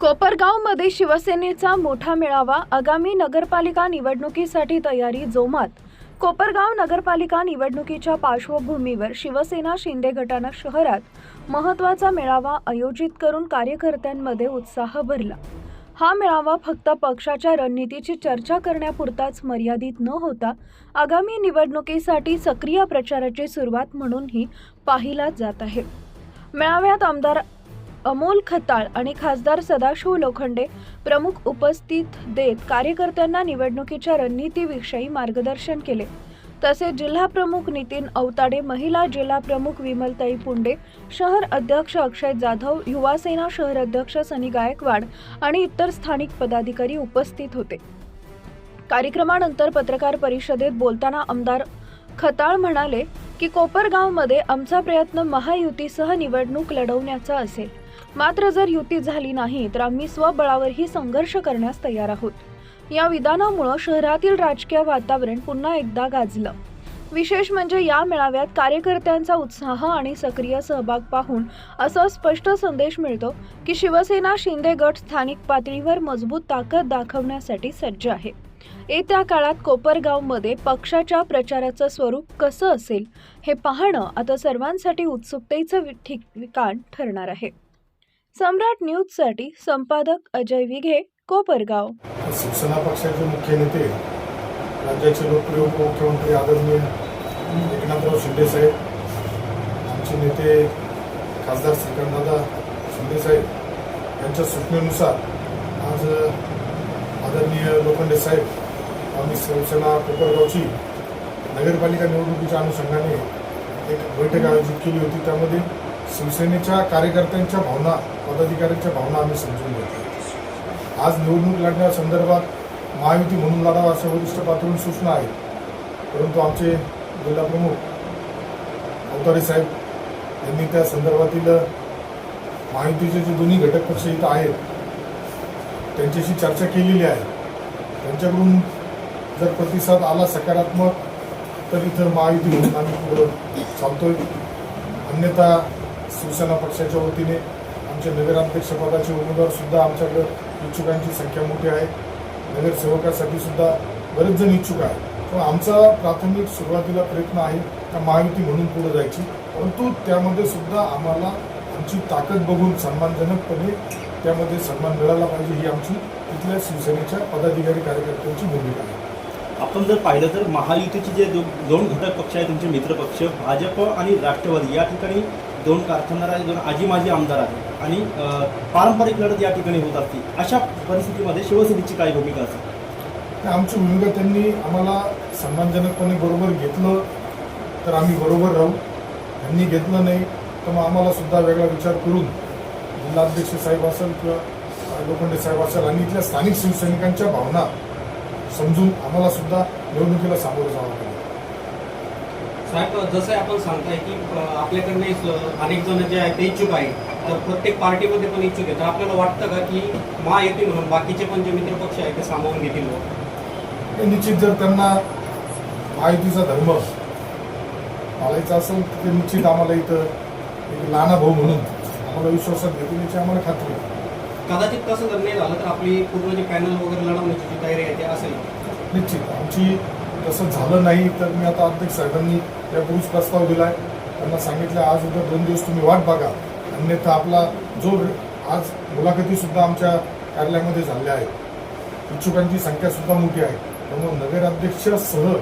कोपरगावमध्ये शिवसेनेचा मोठा मेळावा आगामी नगरपालिका निवडणुकीसाठी तयारी जोमात. कोपरगाव नगरपालिका निवडणुकीच्या पार्श्वभूमीवर शिवसेना शिंदे गटानं शहरात महत्त्वाचा मेळावा आयोजित करून कार्यकर्त्यांमध्ये उत्साह भरला. हा मेळावा फक्त पक्षाच्या रणनीतीची चर्चा करण्यापुरताच मर्यादित न होता आगामी निवडणुकीसाठी सक्रिय प्रचाराची सुरुवात म्हणूनही पाहिला जात आहे. मेळाव्यात आमदार अमोल खताळ आणि खासदार सदाशिव लोखंडे प्रमुख उपस्थित देत कार्यकर्त्यांना निवडणुकीच्या रणनीतीविषयी मार्गदर्शन केले. तसेच जिल्हा प्रमुख नितीन अवताडे महिला जिल्हा प्रमुख विमलताई पुंडे शहर अध्यक्ष अक्षय जाधव युवासेना शहर अध्यक्ष सनी गायकवाड आणि इतर स्थानिक पदाधिकारी उपस्थित होते. कार्यक्रमानंतर पत्रकार परिषदेत बोलताना आमदार खताळ म्हणाले की कोपरगावमध्ये आमचा प्रयत्न महायुतीसह निवडणूक लढवण्याचा असेल. मात्र जर युती झाली नाही तर आम्ही स्वबळावरही संघर्ष करण्यास तयार आहोत. या विधानामुळं शहरातील राजकीय वातावरण पुन्हा एकदा गाजलं. विशेष म्हणजे या मेळाव्यात कार्यकर्त्यांचा उत्साह आणि सक्रिय सहभाग पाहून असा स्पष्ट संदेश मिळतो की शिवसेना शिंदे गट स्थानिक पातळीवर मजबूत ताकद दाखवण्यासाठी सज्ज आहे. येत्या काळात कोपरगावमध्ये पक्षाच्या प्रचाराचं स्वरूप कसं असेल हे पाहणं आता सर्वांसाठी उत्सुकतेचं ठिकाण ठरणार आहे. सम्राट न्यूजसाठी संपादक अजय विघे कोपरगाव. शिवसेना पक्षाचे मुख्य नेते राज्याचे लोकप्रिय उपमुख्यमंत्री आदरणीय एकनाथराव शिंदे साहेब आमचे नेते खासदार श्रीकांतदादा शिंदे साहेब यांच्या सूचनेनुसार आज आदरणीय लोखंडे साहेब आम्ही शिवसेना कोपरगावची नगरपालिका निवडणुकीच्या अनुषंगाने एक बैठक आयोजित केली होती. त्यामध्ये शिवसेनेच्या कार्यकर्त्यांच्या भावना पदाधिकाऱ्यांच्या भावना आम्ही समजून घेतो आज निवडणूक लढण्यासंदर्भात महायुती म्हणून लढावा अशा वरिष्ठ पातळीवर सूचना आहेत. परंतु आमचे जिल्हाप्रमुख अवतारे साहेब यांनी त्या संदर्भातील महायुतीचे जे दोन्ही घटक पक्ष इथं आहेत त्यांच्याशी चर्चा केलेली आहे. त्यांच्याकडून जर प्रतिसाद आला सकारात्मक तर इथं महायुती म्हणून आम्ही पुढं चालतोय. अन्यथा शिवसेना पक्षाच्या वतीने आमच्या नगराध्यक्षपदाचे उमेदवारसुद्धा आमच्याकडं इच्छुकांची संख्या मोठी आहे. नगरसेवकासाठी सुद्धा बरेच जण इच्छुक आहेत. पण आमचा प्राथमिक सुरुवातीला प्रयत्न आहे का महायुती म्हणून पुढे जायची. परंतु त्यामध्ये सुद्धा आम्हाला आमची ताकद बघून सन्मानजनकपणे त्यामध्ये सन्मान मिळाला पाहिजे ही आमची तिथल्या शिवसेनेच्या पदाधिकारी कार्यकर्त्यांची भूमिका आहे. आपण जर पाहिलं तर महायुतीचे जे दोन घटक पक्ष आहेत तुमचे मित्रपक्ष भाजप आणि राष्ट्रवादी या ठिकाणी दोन कारखानदार दोन आजी माजी आमदार आहेत. आणि पारंपरिक लढत या ठिकाणी होत असते. अशा परिस्थितीमध्ये शिवसेनेची काय भूमिका असेल तर आमची भूमिका त्यांनी आम्हाला सन्मानजनकपणे बरोबर घेतलं तर आम्ही बरोबर राहू. त्यांनी घेतलं नाही तर मग आम्हाला सुद्धा वेगळा विचार करून जिल्हाध्यक्ष साहेब असेल किंवा लोखंडे साहेब असेल आणि इथल्या स्थानिक शिवसैनिकांच्या भावना समजून आम्हाला सुद्धा निवडणुकीला सामोरं जावं लागेल. साहेब जसं आपण सांगताय की अ, आपल्याकडे स- अनेक जण जे आहेत ते इच्छुक आहेत. तर प्रत्येक पार्टीमध्ये पण इच्छुक आहेत. तर आपल्याला वाटतं का की महायुती म्हणून बाकीचे पण जे मित्रपक्ष आहेत ते सामावून घेतील निश्चित जर त्यांना महायुतीचा धर्म पाळायचा असेल तर ते निश्चित आम्हाला इथं एक लहाना भाऊ म्हणून आम्हाला विश्वासात घेतील याची आम्हाला खात्री आहे. कदाचित तसं जर नाही झालं तर आपली पूर्ण जे पॅनल वगैरे लढवण्याची जी तयारी आहे ते असेल. निश्चित. आमची तसं झालं नाही तर मी आता अध्यक्ष साहेबांनी यापूर्वीच प्रस्ताव दिला आहे त्यांना सांगितलं आज उद्या दोन दिवस तुम्ही वाट बघा. अन्यथा आपला जो आज मुलाखतीसुद्धा आमच्या कार्यालयामध्ये झाल्या आहेत इच्छुकांची संख्यासुद्धा मोठी आहे. त्यामुळे नगराध्यक्षासह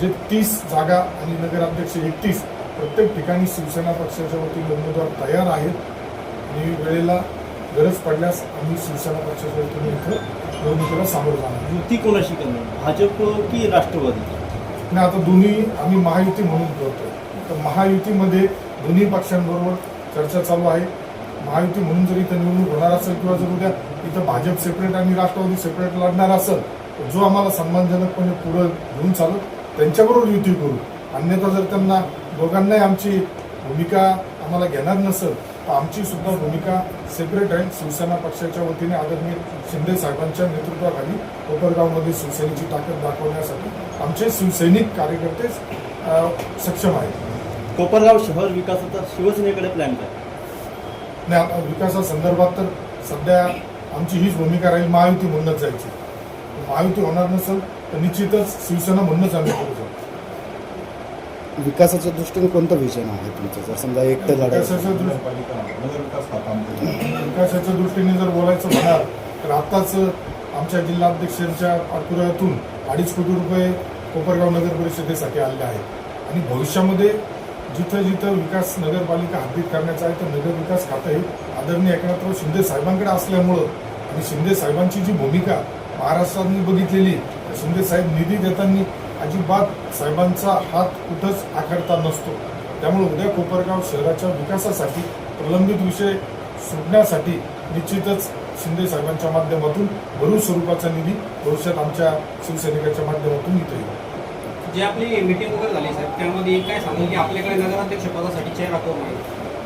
जे तीस जागा आणि नगराध्यक्ष एकतीस प्रत्येक ठिकाणी शिवसेना पक्षाच्या वतीने उमेदवार तयार आहेत. आणि वेळेला गरज पडल्यास आम्ही शिवसेना पक्षाच्या वतीने इथं निवडणुकीला सामोरं जाणार. युती कोणाशी करणार? भाजप की राष्ट्रवादी? आणि आता दोन्ही आम्ही महायुती म्हणून करतोय तर महायुतीमध्ये दोन्ही पक्षांबरोबर चर्चा चालू आहे. महायुती म्हणून जर इथं निवडणूक होणार असेल किंवा जर उद्या इथं भाजप सेपरेट आणि राष्ट्रवादी सेपरेट लढणार असेल तर जो आम्हाला सन्मानजनकपणे पुढं घेऊन चालत त्यांच्याबरोबर युती करू. अन्यथा जर त्यांना दोघांनाही आमची भूमिका आम्हाला घेणार नसेल आमची सुद्धा भूमिका सेपरेट आहे. शिवसेना पक्षाच्या वतीने आदरणीय शिंदे साहेबांच्या नेतृत्वाखाली कोपरगावमध्ये शिवसेनेची ताकद दाखवण्यासाठी आमचे शिवसैनिक कार्यकर्ते सक्षम आहेत. कोपरगाव शहर विकासाचा शिवसेनेकडे प्लॅन काय? आता विकासासंदर्भात तर सध्या आमची हीच भूमिका राहील महायुती म्हणूनच जायची. महायुती होणार नसेल तर निश्चितच शिवसेना म्हणूनच आम्ही करू शकतो विकासाच्या दृष्टीने कोणतं विजन आहे तुमचं? जर समजा एकटं लढायचं विकासाच्या दृष्टी विकासाच्या दृष्टीने जर बोलायचं म्हणाल तर आत्ताच आमच्या जिल्हाध्यक्षांच्या पाठपुराव्यातून अडीच कोटी रुपये कोपरगाव नगर परिषदेसाठी आलेले आहेत. आणि भविष्यामध्ये जिथं जिथं विकास नगरपालिका हद्दीत करण्याचा आहे तर नगर विकास खातं हे आदरणीय एकनाथराव शिंदे साहेबांकडे असल्यामुळं आणि शिंदे साहेबांची जी भूमिका महाराष्ट्राने बघितलेली तर शिंदे साहेब निधी देताना अजिबात साहेबांचा हात कुठंच आखडता नसतो. त्यामुळे उद्या कोपरगाव शहराच्या विकासासाठी प्रलंबित विषय सुटण्यासाठी निश्चितच शिंदे साहेबांच्या माध्यमातून भरू स्वरूपाचा निधी भविष्यात आमच्या शिवसैनिकाच्या माध्यमातून इथे येईल. जे आपली मीटिंग वगैरे झाली साहेब त्यामध्ये काय सांगेल की आपल्याकडे नगराध्यक्ष पदासाठी चेहरा कोण आहे?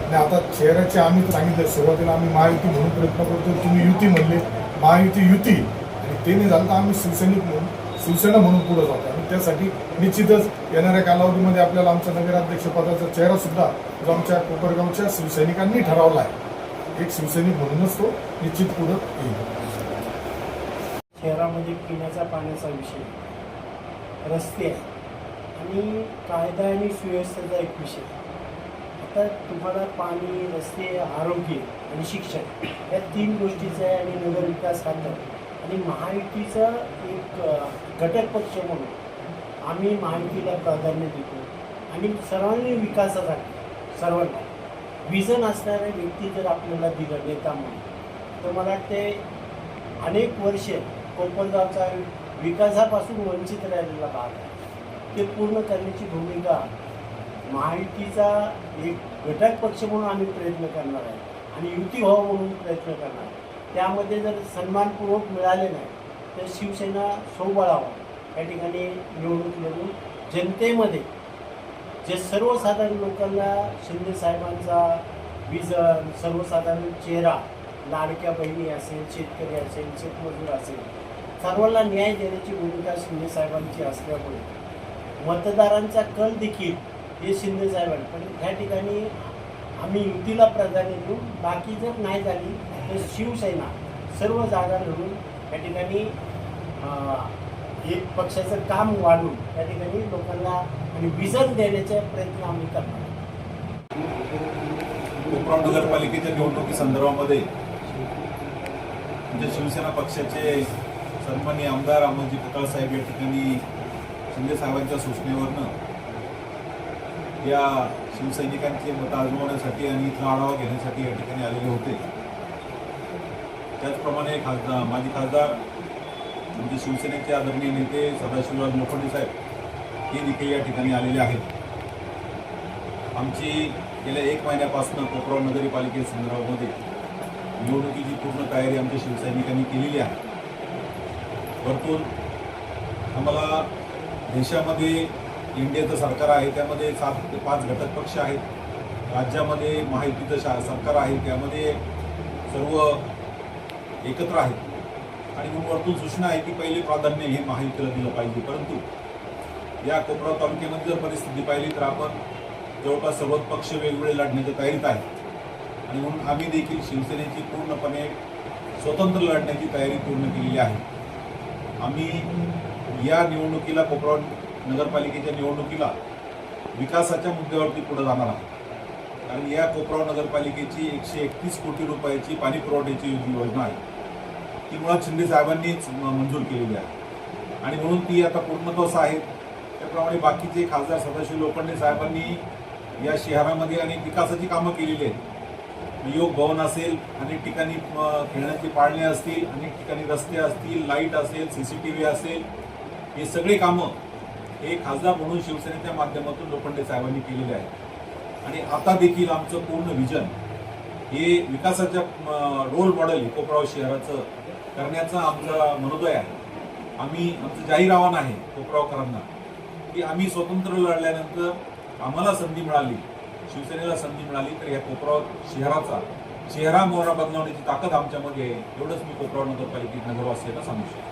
आणि आता चेहऱ्याचे आम्ही सांगितलं सुरुवातीला आम्ही महायुती म्हणून प्रयत्न करतो तुम्ही युती म्हणले महायुती युती. आणि ते नाही झालं तर आम्ही शिवसैनिक म्हणून शिवसेना म्हणून पुढे जातो त्यासाठी निश्चितच येणाऱ्या कालावधीमध्ये आपल्याला आमच्या नगराध्यक्षपदाचा चेहरासुद्धा चेहरा सुद्धा जो आमच्या कोपरगावच्या शिवसैनिकांनी ठरवला आहे. एक शिवसैनिक म्हणूनच तो निश्चित पुढे येईल. शहरामध्ये पिण्याचा पाण्याचा विषय रस्ते आहे आणि कायदा आणि सुव्यवस्थेचा एक विषय. आता तुम्हाला पाणी रस्ते आरोग्य आणि शिक्षण या तीन गोष्टीचं आहे आणि नगरविकास खातं आणि महायुतीचा एक घटक पक्ष म्हणून आम्ही माहितीला प्राधान्य देतो आणि सर्वांनी विकासासाठी सर्वांना. विजन असणाऱ्या व्यक्ती जर आपल्याला दिलं नेता म्हणून तर मला वाटते अनेक वर्ष कोपरगावचा विकासापासून वंचित राहिलेला भाग आहे. ते पूर्ण करण्याची भूमिका महायुतीचा एक घटक पक्ष म्हणून आम्ही प्रयत्न करणार आहे आणि युती व्हावं म्हणून प्रयत्न करणार आहे. त्यामध्ये जर सन्मानपूर्वक मिळाले नाही तर शिवसेना सोबळावं. या ठिकाणी निवडणूक लढून जनतेमध्ये जे सर्वसाधारण लोकांना शिंदे साहेबांचा विजन सर्वसाधारण चेहरा लाडक्या बहिणी असेल शेतकरी असेल शेतमजूर असेल सर्वांना न्याय देण्याची भूमिका शिंदे साहेबांची असल्यामुळे मतदारांचा कल देखील हे शिंदे साहेबांनी पण ह्या ठिकाणी आम्ही युतीला प्राधान्य देऊ बाकी जर नाही झाली तर शिवसेना सर्व जागा लढून या ठिकाणी एक पक्षाचं काम वाढून त्या ठिकाणी लोकांना आणि विजन देण्याचा प्रयत्न आम्ही करणार कोकण नगरपालिकेच्या निवडणुकीसंदर्भामध्ये म्हणजे शिवसेना पक्षाचे सन्मान्य आमदार अमोलजी पटाळ साहेब या ठिकाणी शिंदे साहेबांच्या सूचनेवरनं या शिवसैनिकांची मतं आजमावण्यासाठी आणि इथला आढावा घेण्यासाठी या ठिकाणी आलेले होते. त्याचप्रमाणे खासदार माजी खासदार म्हणजे शिवसेनेचे आदरणीय नेते सदाशिवराज लोखंडे साहेब हे देखील या ठिकाणी आलेले आहेत. आमची गेल्या एक महिन्यापासून कोपराव नगरपालिके संदर्भामध्ये निवडणुकीची पूर्ण तयारी आमच्या शिवसैनिकांनी केलेली आहे. भरपूर आम्हाला देशामध्ये इंडियाचं सरकार आहे त्यामध्ये सात ते पाच घटक पक्ष आहेत. राज्यामध्ये महायुतीचं शा सरकार आहे त्यामध्ये सर्व एकत्र आहेत. आणि मग वरतून सूचना आहे की पहिले प्राधान्य हे महायुतीला दिलं पाहिजे. परंतु या कोपराव तालुक्यामध्ये जर परिस्थिती पाहिली तर आपण जवळपास सर्वच पक्ष वेगवेगळे लढण्याच्या तयारीत आहेत. आणि म्हणून आम्ही देखील शिवसेनेची पूर्णपणे स्वतंत्र लढण्याची तयारी पूर्ण केलेली आहे. आम्ही या निवडणुकीला कोपराव नगरपालिकेच्या निवडणुकीला विकासाच्या मुद्द्यावरती पुढे जाणार आहोत. कारण या कोपराव नगरपालिकेची एकशे एकतीस कोटी रुपयाची पाणी पुरवठ्याची योजना आहे. ती मुळात शिंदे साहेबांनीच मंजूर केलेली आहे. आणि म्हणून ती आता पूर्णत्वास आहे. त्याप्रमाणे बाकीचे खासदार सदाशिव लोखंडे साहेबांनी या शहरामध्ये अनेक विकासाची कामं केलेली आहेत. योग भवन असेल अनेक ठिकाणी खेळण्याचे खेळण्याची पाळणे असतील अनेक ठिकाणी रस्ते असतील लाइट असेल सी सी टी व्ही असेल हे सगळे कामं हे खासदार म्हणून शिवसेनेच्या माध्यमातून लोखंडे साहेबांनी केलेले आहेत. आणि आता देखील आमचं पूर्ण विजन हे विकासाच्या रोल मॉडेल कोपराव शहराचं करण्याचा आमचा मनोदय आहे. आम्ही आमचं जाहीर आव्हान आहे कोपरावकरांना की आम्ही स्वतंत्र लढल्यानंतर आम्हाला संधी मिळाली शिवसेनेला संधी मिळाली तर या कोपराव शहराचा चेहरा मोहरा बदलवण्याची ताकद आमच्यामध्ये आहे. एवढंच मी कोपराव नगरपालिकेत नगरवासियांना सांगू शकतो.